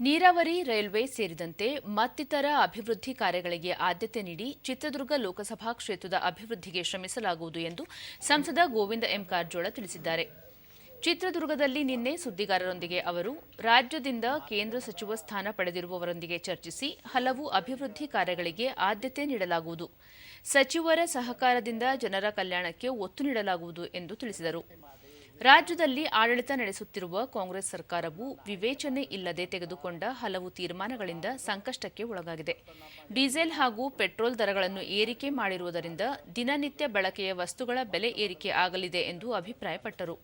ನೀರಾವರಿ, ರೈಲ್ವೆ ಸೇರಿದಂತೆ ಮತ್ತಿತರ ಅಭಿವೃದ್ಧಿ ಕಾರ್ಯಗಳಿಗೆ ಆದ್ಯತೆ ನೀಡಿ ಚಿತ್ರದುರ್ಗ ಲೋಕಸಭಾ ಕ್ಷೇತ್ರದ ಅಭಿವೃದ್ಧಿಗೆ ಶ್ರಮಿಸಲಾಗುವುದು ಎಂದು ಸಂಸದ ಗೋವಿಂದ ಎಂ ಕಾರಜೋಳ ತಿಳಿಸಿದ್ದಾರೆ. ಚಿತ್ರದುರ್ಗದಲ್ಲಿ ನಿನ್ನೆ ಸುದ್ದಿಗಾರರೊಂದಿಗೆ ಅವರು ರಾಜ್ಯದಿಂದ ಕೇಂದ್ರ ಸಚಿವ ಸ್ಥಾನ ಪಡೆದಿರುವವರೊಂದಿಗೆ ಚರ್ಚಿಸಿ ಹಲವು ಅಭಿವೃದ್ಧಿ ಕಾರ್ಯಗಳಿಗೆ ಆದ್ಯತೆ ನೀಡಲಾಗುವುದು. ಸಚಿವರ ಸಹಕಾರದಿಂದ ಜನರ ಕಲ್ಯಾಣಕ್ಕೆ ಒತ್ತು ನೀಡಲಾಗುವುದು ಎಂದು ತಿಳಿಸಿದರು. ರಾಜ್ಯದಲ್ಲಿ ಆಡಳಿತ ನಡೆಸುತ್ತಿರುವ ಕಾಂಗ್ರೆಸ್ ಸರ್ಕಾರವು ವಿವೇಚನೆ ಇಲ್ಲದೆ ತೆಗೆದುಕೊಂಡ ಹಲವು ತೀರ್ಮಾನಗಳಿಂದ ಸಂಕಷ್ಟಕ್ಕೆ ಒಳಗಾಗಿದೆ. ಡೀಸೆಲ್ ಹಾಗೂ ಪೆಟ್ರೋಲ್ ದರಗಳನ್ನು ಏರಿಕೆ ಮಾಡಿರುವುದರಿಂದ ದಿನನಿತ್ಯ ಬಳಕೆಯ ವಸ್ತುಗಳ ಬೆಲೆ ಏರಿಕೆ ಆಗಲಿದೆ ಎಂದು ಅಭಿಪ್ರಾಯಪಟ್ಟರು.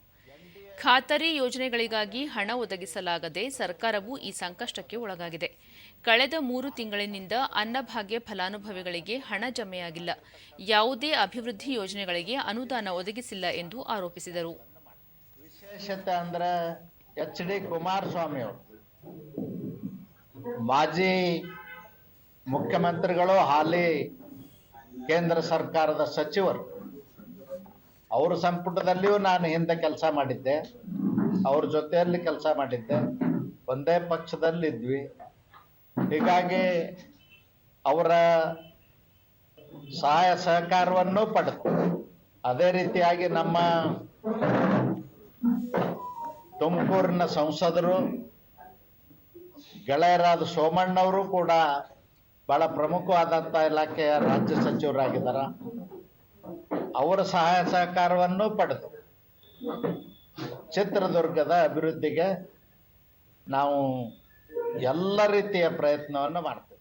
ಖಾತರಿ ಯೋಜನೆಗಳಿಗಾಗಿ ಹಣ ಒದಗಿಸಲಾಗದೆ ಸರ್ಕಾರವು ಈ ಸಂಕಷ್ಟಕ್ಕೆ ಒಳಗಾಗಿದೆ. ಕಳೆದ ಮೂರು ತಿಂಗಳಿನಿಂದ ಅನ್ನಭಾಗ್ಯ ಫಲಾನುಭವಿಗಳಿಗೆ ಹಣ ಜಮೆಯಾಗಿಲ್ಲ. ಯಾವುದೇ ಅಭಿವೃದ್ಧಿ ಯೋಜನೆಗಳಿಗೆ ಅನುದಾನ ಒದಗಿಸಿಲ್ಲ ಎಂದು ಆರೋಪಿಸಿದರು. ವಿಶೇಷತೆ ಅಂದ್ರೆ ಎಚ್ ಡಿ ಕುಮಾರಸ್ವಾಮಿ ಅವರು. ಮಾಜಿ ಮುಖ್ಯಮಂತ್ರಿಗಳು ಹಾಲಿ ಕೇಂದ್ರ ಸರ್ಕಾರದ ಸಚಿವರು. ಅವರ ಸಂಪುಟದಲ್ಲಿಯೂ ನಾನು ಹಿಂದೆ ಕೆಲಸ ಮಾಡಿದ್ದೆ. ಅವ್ರ ಜೊತೆಯಲ್ಲಿ ಕೆಲಸ ಮಾಡಿದ್ದೆ. ಒಂದೇ ಪಕ್ಷದಲ್ಲಿದ್ವಿ. ಹೀಗಾಗಿ ಅವರ ಸಹಾಯ ಸಹಕಾರವನ್ನು ಪಡೆದು, ಅದೇ ರೀತಿಯಾಗಿ ನಮ್ಮ ತುಮಕೂರಿನ ಸಂಸದರು, ಗೆಳೆಯರಾದ ಸೋಮಣ್ಣವರು ಕೂಡ ಬಹಳ ಪ್ರಮುಖವಾದಂಥ ಇಲಾಖೆಯ ರಾಜ್ಯ ಸಚಿವರಾಗಿದ್ದಾರ. ಅವರ ಸಹಾಯ ಸಹಕಾರವನ್ನು ಪಡೆದು ಚಿತ್ರದುರ್ಗದ ಅಭಿವೃದ್ಧಿಗೆ ನಾವು ಎಲ್ಲ ರೀತಿಯ ಪ್ರಯತ್ನವನ್ನು ಮಾಡ್ತೇವೆ.